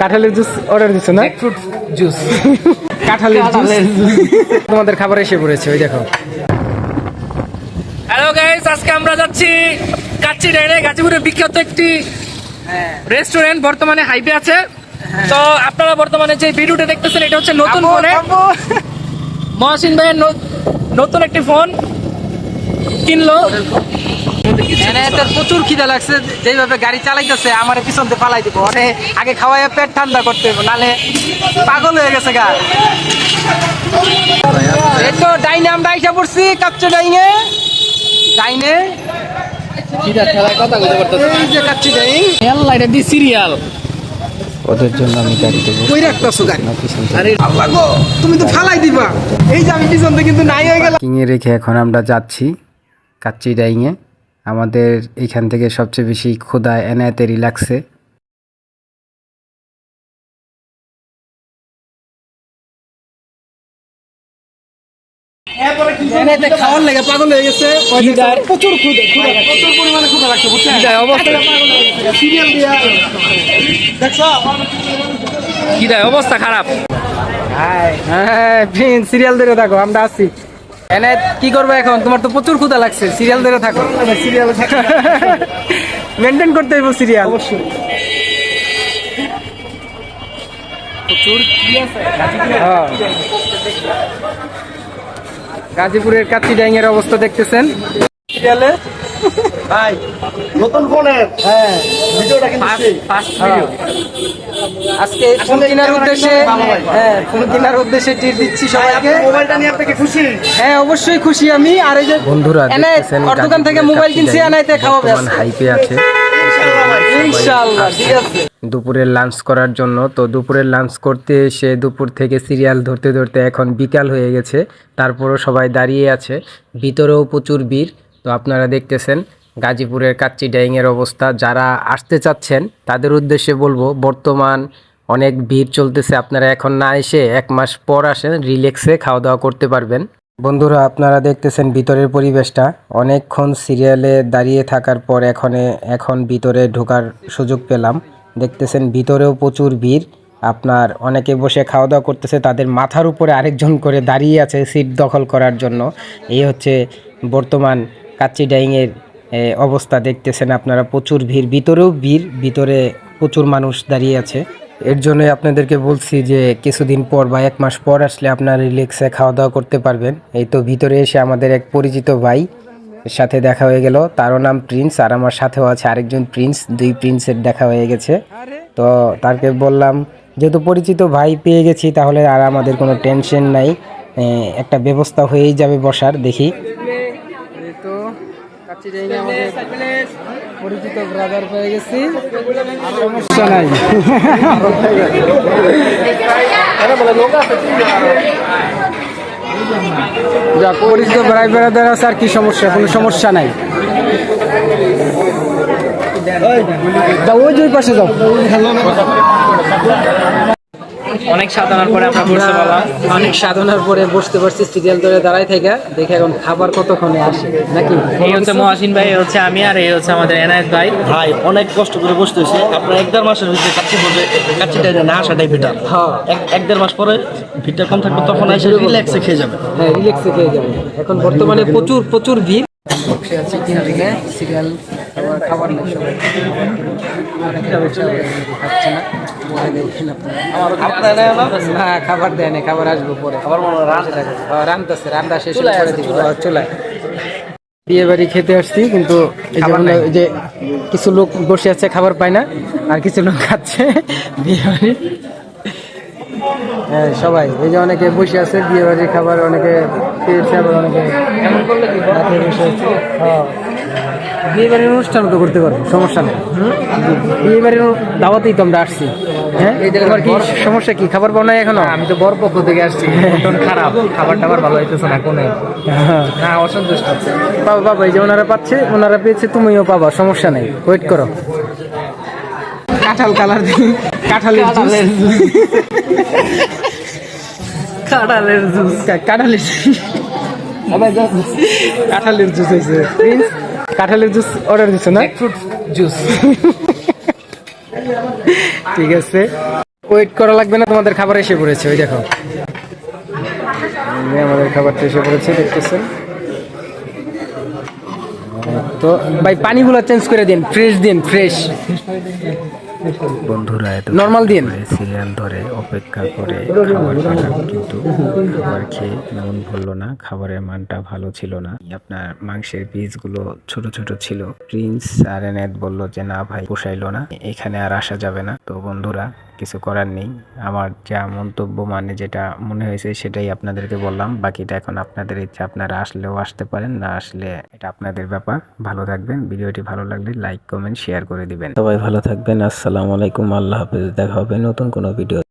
কাঁঠালের juice order দিছো না? ফ্রুট জুস কাঁঠালের জুস? তোমাদের খাবার এসে পড়েছে ওই দেখো। হ্যালো গাইস আজকে আমরা যাচ্ছি কাচ্চি ডাইনে গাজীপুরের বিখ্যাত একটি রেস্টুরেন্ট বর্তমানে হাইপে আছে। তো আপনারা বর্তমানে যে ভিডিওটা দেখতেছেন এটা হচ্ছে নতুন ফোনে মহাসিন ভাইয়ের নতুন একটি ফোন কিনলো। তোর প্রচুর খিদা লাগছে যেভাবে গাড়ি চালাইতেছে আমার পিছন দিয়ে পালাই দিব। ওরে আগে খাওয়াই পেট ঠান্ডা করতে হবে নালে পাগল হয়ে গেছে গা। এই তো ডাইনে আমরা আইসা পড়ছি কাচ্চা ডাইনে। ডাইনে। এই যে কাচ্চি ডাইন আল্লাহ এটা ওদের জন্য আমি কই রাখতাছো গাড়ি? পিছন আরে আল্লাহ গো তুমি তো ফালাই দিবা। এই যে আমি পিছন কিন্তু নাই হয়ে রেখে এখন আমরা যাচ্ছি কাচ্চি ডাইংয়ে আমাদের এখান থেকে সবচেয়ে বেশি ক্ষুদা এনায়েতেরই লাগছে এনাইতে খাওয়ার লেগে পাগল হয়ে গেছে। ওই যে খিদায়। প্রচুর প্রচুর পরিমাণে ক্ষুদা লাগছে বুঝছেন? সিরিয়াল দিয়া। দেখছ? কি দেয় অবস্থা খারাপ। হ্যাঁ সিরিয়াল ধরে থাকো আমরা আছি। এনে কি করবে এখন? তোমার তো প্রচুর লাগছে সিরিয়াল ধরে থাকো। সিরিয়াল মেনটেন করতে হইব সিরিয়াল অবশ্যই। গাজীপুরের কাচি ডাইং এর অবস্থা দেখতেছেন। সিরিয়ালে ভাই নতুন ফোনের হ্যাঁ। ভিডিওটা কিন্তু হ্যাঁ। আজকে ফোন কেনার উদ্দেশ্যে হ্যাঁ। ফোন কেনার উদ্দেশ্যে টিপ দিচ্ছি সবাইকে। মোবাইলটা নিয়ে আপনি কি খুশি? হ্যাঁ অবশ্যই খুশি আমি। আর এই যে বন্ধুরা দেখতেছেন ওর দোকান থেকে মোবাইল কিনছি খাওয়াবে আজকে। হাইপে আছে। ইনশাআল্লাহ ঠিক আছে। দুপুরের লাঞ্চ করার জন্য। তো দুপুরের লাঞ্চ করতে এসে দুপুর থেকে সিরিয়াল ধরতে ধরতে এখন বিকাল হয়ে গেছে। তারপরও সবাই দাঁড়িয়ে আছে। ভিতরেও প্রচুর ভিড়। তো আপনারা দেখতেছেন গাজীপুরের কাচ্চি ডাইংয়ের অবস্থা। যারা আসতে চাচ্ছেন, তাদের উদ্দেশ্যে বলব, বর্তমান অনেক ভিড় চলতেছে, আপনারা এখন না এসে এক মাস পর আসেন রিল্যাক্সে খাওয়া দাওয়া করতে পারবেন। বন্ধুরা, আপনারা দেখতেছেন ভিতরের পরিবেশটা। অনেকক্ষণ সিরিয়ালে দাঁড়িয়ে থাকার পর এখানে, এখন ভিতরে ঢোকার সুযোগ পেলাম। দেখতেছেন ভিতরেও প্রচুর ভিড়। আপনার অনেকে বসে খাওয়া দাওয়া করতেছে, তাদের মাথার উপরে আরেকজন করে দাঁড়িয়ে আছে সিট দখল করার জন্য। এই হচ্ছে বর্তমান কাচ্চি ডাইংয়ের অবস্থা দেখতেছেন আপনারা। প্রচুর ভিড়, ভিতরেও ভিড়, ভিতরে প্রচুর মানুষ দাঁড়িয়ে আছে। এর জন্যই আপনাদেরকে বলছি যে কিছুদিন পর বা এক মাস পর আসলে আপনারা রিল্যাক্সে খাওয়া দাওয়া করতে পারবেন। এই তো ভিতরে এসে আমাদের এক পরিচিত ভাই সাথে দেখা হয়ে গেল। তারও নাম প্রিন্স, আর আমার সাথেও আছে আরেকজন প্রিন্স, দুই প্রিন্সের দেখা হয়ে গেছে। তো তাকে বললাম, যেহেতু পরিচিত ভাই পেয়ে গেছি, তাহলে আর আমাদের কোনো টেনশন নাই। একটা ব্যবস্থা হয়েই যাবে বসার, দেখি। আমাদের পরিচিত ব্রাদার পেয়ে গেছি। সমস্যা নাই। যাক পরিচিত ভাই ব্রাদার আছে আর কি সমস্যা? কোনো সমস্যা নাই। ওই দুই পাশে যাও। অনেক সাধনার পরে আমরা বুঝতে পারলাম। অনেক সাধনার পরে বসতে পারছি সিরিয়াল ধরে দাঁড়াই থেকে দেখে এখন খাবার কতক্ষণে আসে নাকি? এই হচ্ছে মহাসিন ভাই হচ্ছে আমি আর এই হচ্ছে আমাদের এনায়েত ভাই। ভাই অনেক কষ্ট করে বসতে হয়েছে। আপনার এক দেড় মাসের ভিতরে কাচ্চি বলতে কাচ্চিটা না আসাটাই বেটার হ্যাঁ। এক এক দেড় মাস পরে ভিড়টা কম থাকবে তখন এসে রিল্যাক্সে খেয়ে যাবে। হ্যাঁ রিল্যাক্সে খেয়ে যাবে। এখন বর্তমানে প্রচুর প্রচুর ভিড়। বসে আছে ক্যান্টিনে সিরিয়াল খাবার খাবার নেই সবাই। খাচ্ছে না পরে দেখেন আপনারা না খাবার দেয় না খাবার আসব পরে। খাবার রান্তাছে রান্না শেষ। দিব। হ্যাঁ, চুলায়। বিয়ে বাড়ি খেতে আসছি কিন্তু এই যে কিছু লোক বসে আছে খাবার পায় না আর কিছু লোক খাচ্ছে বিয়ে বাড়ি হ্যাঁ সবাই এই যে অনেকে বসে আছে বিয়ে বাড়ির খাবার অনেকে পেয়েছে আবার অনেকে রাতে বসে হ্যাঁ। বিয়ে বাড়ির অনুষ্ঠানও তো করতে পারব সমস্যা নেই। বিয়ে বাড়ির দাওয়াতেই তো আমরা আসছি। হ্যাঁ? তোমার কি সমস্যা কি? খাবার পাও নাই এখনও? আমি তো পক্ষ থেকে আসছি। খারাপ খাবার টাবার ভালো হইতেছে না কোনে? হ্যাঁ। অসন্তুষ্ট পাবা এই যে ওনারা পাচ্ছে ওনারা পেয়েছে তুমিও পাবা সমস্যা নেই। ওয়েট করো। কাঁঠাল কালার কাঁঠালের জুস কাঁঠালের জুস কাঁঠালের কাঁঠালের জুস হয়েছে কাঁঠালের জুস অর্ডার দিছো না ফ্রুট জুস ঠিক আছে। ওয়েট করা লাগবে না তোমাদের খাবার এসে পড়েছে ওই দেখো। আমাদের খাবারটা এসে পড়েছে দেখতেছেন? তো ভাই পানিগুলো চেঞ্জ করে দিন ফ্রেশ দিন ফ্রেশ বন্ধুরা এত নর্মাল দিন। সিরিয়াল ধরে অপেক্ষা করে খাবার পেলাম কিন্তু খাবার খেয়ে মন ভরলো না খাবারের মানটা ভালো ছিল না। আপনার মাংসের পিসগুলো ছোট ছোট ছিল। প্রিন্স আর এনেদ বলল যে না ভাই পোষাইলো না এখানে আর আসা যাবে না। তো বন্ধুরা কিছু করার নেই। আমার যা মন্তব্য মানে যেটা মনে হয়েছে সেটাই আপনাদেরকে বললাম। বাকিটা এখন আপনাদের ইচ্ছা, আপনারা আসলেও আসতে পারেন, না আসলে এটা আপনাদের ব্যাপার। ভালো থাকবেন, ভিডিওটি ভালো লাগলে লাইক, কমেন্ট, শেয়ার করে দিবেন। সবাই ভালো থাকবেন, আসসালামু আলাইকুম, আল্লাহ হাফেজ, দেখা হবে নতুন কোনো ভিডিও